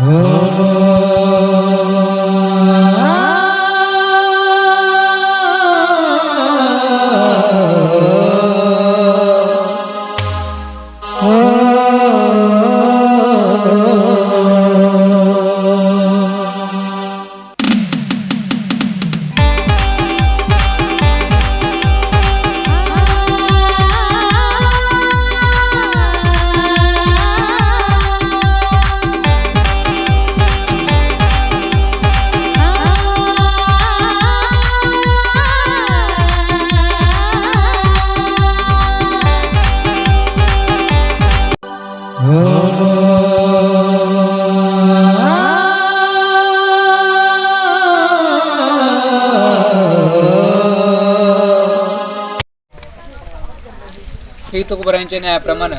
Oh. Shri तुकबरांच्या न्यायाप्रमाणे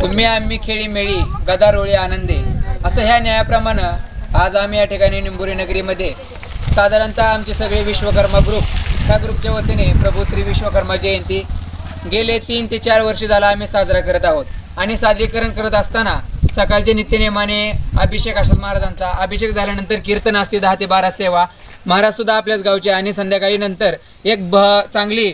तुम्ही आम्ही खेळी मेळी गदारोळी आनंदे असं ह्या न्यायाप्रमाणे आज आम्ही या ठिकाणी निंबुरी नगरीमध्ये साधारणतः आमचे सगळे विश्वकर्मा ग्रुप ह्या ग्रुपच्या वतीने प्रभू श्री विश्वकर्मा जयंती गेले तीन ते चार वर्ष झाला आम्ही साजरा करत आहोत. आणि सादरीकरण करत असताना सकाळच्या नित्यनेमाने अभिषेक असेल महाराजांचा अभिषेक झाल्यानंतर कीर्तन असते दहा ते बारा सेवा. महाराजसुद्धा आपल्याच गावचे आणि संध्याकाळी नंतर एक भ चांगली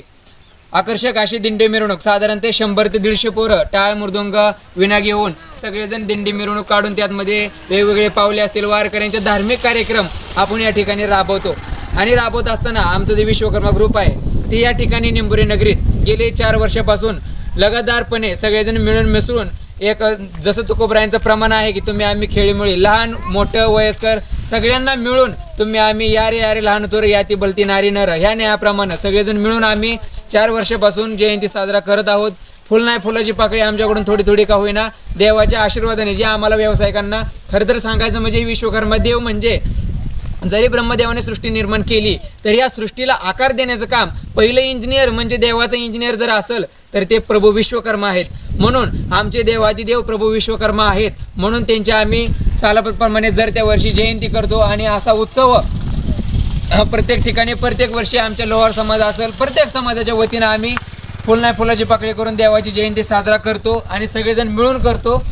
आकर्षक अशी दिंडी मिरवणूक. साधारण ते शंभर ते दीडशे पोरं टाळ मृदुंग विना घेऊन सगळेजण दिंडी मिरवणूक काढून त्यातमध्ये वेगवेगळे पावले असतील. वारकऱ्यांचे धार्मिक कार्यक्रम आपण या ठिकाणी राबवतो. आणि राबवत असताना आमचं जे विश्वकर्मा ग्रुप आहे ते या ठिकाणी निंबुरी नगरीत गेले चार वर्षापासून लगातारपणे सगळेजण मिळून मिसळून एक जसं तुकोबरायांचं प्रमाण आहे की तुम्ही आम्ही खेळीमुळे लहान मोठं वयस्कर सगळ्यांना मिळून तुम्ही आम्ही यारे यारे लहान थोर याती बलती नारी नर ह्या न्यायाप्रमाणे सगळेजण मिळून आम्ही चार वर्षापासून जयंती साजरा करत आहोत. फुल नाही फुलाची पाकळी आमच्याकडून थोडी थोडी का होईना. देवाच्या आशीर्वादाने जे आम्हाला व्यावसायिकांना खरं तर सांगायचं म्हणजे विश्वकर्मा देव म्हणजे जरी ब्रह्मदेवाने सृष्टी निर्माण केली तर या सृष्टीला आकार देण्याचं काम पहिलं इंजिनियर म्हणजे देवाचं इंजिनियर जर असेल तर ते प्रभू विश्वकर्मा आहेत. म्हणून आमचे देवादिदेव प्रभू विश्वकर्मा आहेत. म्हणून त्यांच्या आम्ही सालाप्रमाणे जर त्या वर्षी जयंती करतो आणि असा उत्सव प्रत्येक ठिकाणी प्रत्येक वर्षी आमच्या लोहार समाज असेल प्रत्येक समाजाच्या वतीनं आम्ही फुल फुलाची पाकळी करून देवाची जयंती साजरा करतो आणि सगळेजण मिळून करतो.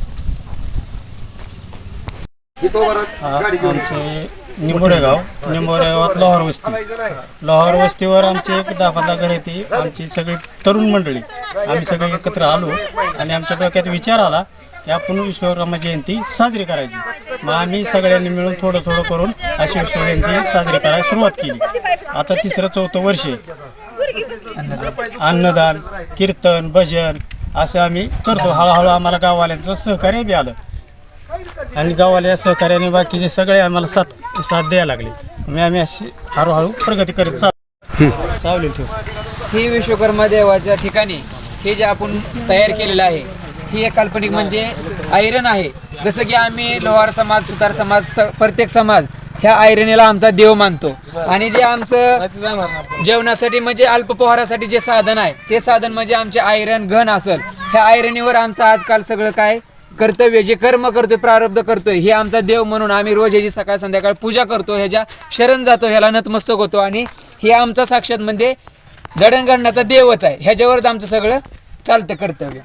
आमचे निंबोरे गाव लोहार वस्ती. लोहार वस्तीवर आमची एक दहा पंधरा घर येते आमची सगळी तरुण मंडळी. आम्ही सगळे एकत्र आलो आणि आमच्या डोक्यात विचार आला की आपण विश्वकर्मा जयंती साजरी करायची. मग आम्ही सगळ्यांनी मिळून थोडं थोडं करून अशी विश्व जयंती साजरी करायला सुरुवात केली. आता तिसरं चौथं वर्ष आहे. अन्नदान कीर्तन भजन असं आम्ही करतो. हळूहळू आम्हाला गाववाल्यांचं सहकार्य बी आलं. आणि गाववाल्या सहकार्याने बाकीचे सगळे आम्हाला साथ साथ द्यायला लागले. मग आम्ही अशी हळूहळू प्रगती करीत चाल सावली ठेवू. ही विश्वकर्मा देवाच्या ठिकाणी हे जे आपण तयार केलेलं आहे ही एक काल्पनिक म्हणजे आयरन आहे. जसं की आम्ही लोहार समाज सुतार समाज स- प्रत्येक समाज ह्या आयरनीला आमचा देव मानतो. आणि जे आमचं जेवणासाठी म्हणजे अल्पपोहारासाठी जे साधन आहे ते साधन म्हणजे आमचे आयरन घन असेल. ह्या आयरनीवर आमचं आजकाल सगळं काय कर्तव्य जे कर्म करतोय प्रारब्ध करतोय हे आमचा देव म्हणून आम्ही रोज ह्याची सकाळ संध्याकाळ पूजा करतो ह्याच्या शरण जातो ह्याला नतमस्तक होतो आणि हे आमचा साक्षात म्हणजे जडणघडणाचा देवच आहे. ह्याच्यावरच आमचं सगळं चालतं कर्तव्य.